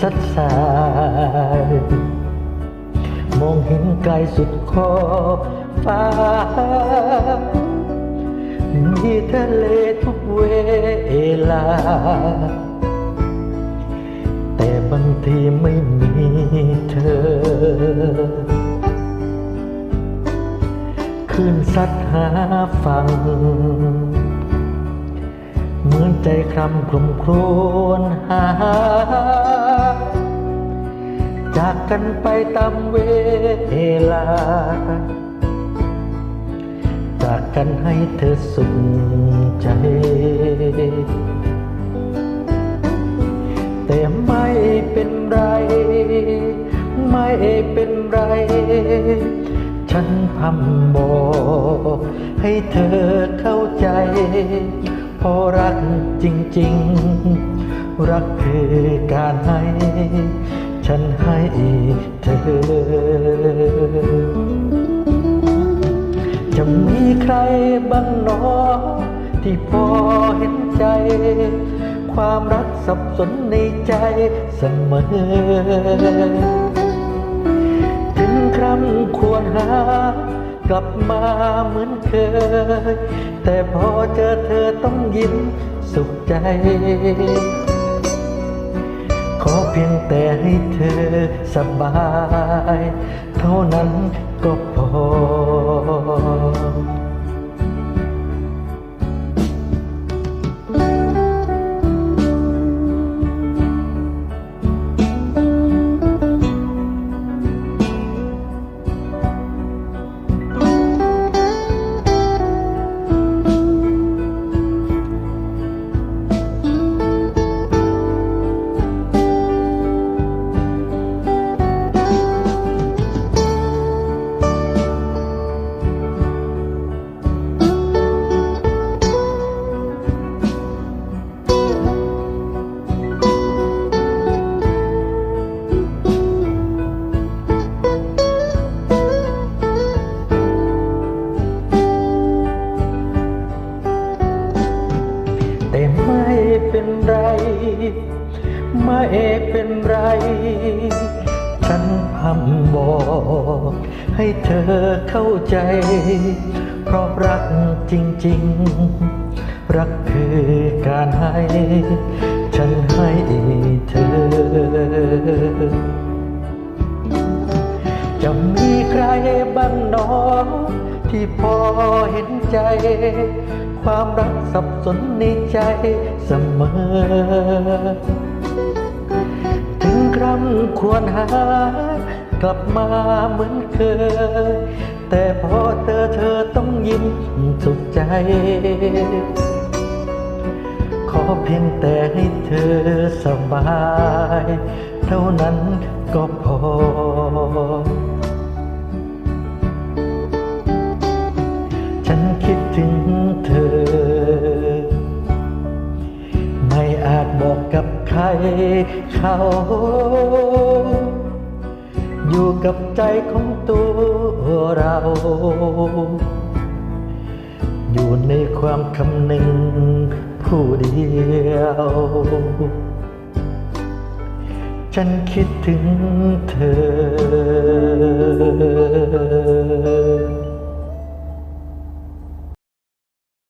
สัดสาย มองเห็นไกลสุดขอบฟ้า มีทะเลทุกเวลา แต่บางทีไม่มีเธอคืนซัดหาฟังเหมือนใจคลำกลุ่มโครวนหา จากกันไปตามเวลา จากกันให้เธอสุขใจ แต่ไม่เป็นไร ไม่เป็นไร ฉันพำบอกให้เธอเข้าใจเพราะรักจริง ๆ รักคือการให้ ฉันให้เธอ จะมีใครบ้างหนอ ที่พอเห็นใจ ความรักสับสนในใจเสมอ ถึงครั้งควรหากลับมาเหมือนเคย แต่พอเจอเธอต้องยิ้มสุขใจ เพียงแต่ให้เธอสบาย เท่านั้นก็พอ เป็นไรไม่เป็นไร ฉันพำบอก ให้เธอเข้าใจ เพราะรักจริง ๆ รักคือการให้ ฉันให้เธอ จะมีใครบ้าง ที่พอเห็นใจ ความรักสับสนในใจเสมอ ถึงครั้งควรหากลับมาเหมือนเคย แต่พอเธอเธอต้องยิ้มสุขใจ ขอเพียงแต่ให้เธอสบาย เท่านั้นก็พอ ใครเขา อยู่กับใจของตัวเรา อยู่ในความคำหนึ่งผู้เดียว ฉันคิดถึงเธอ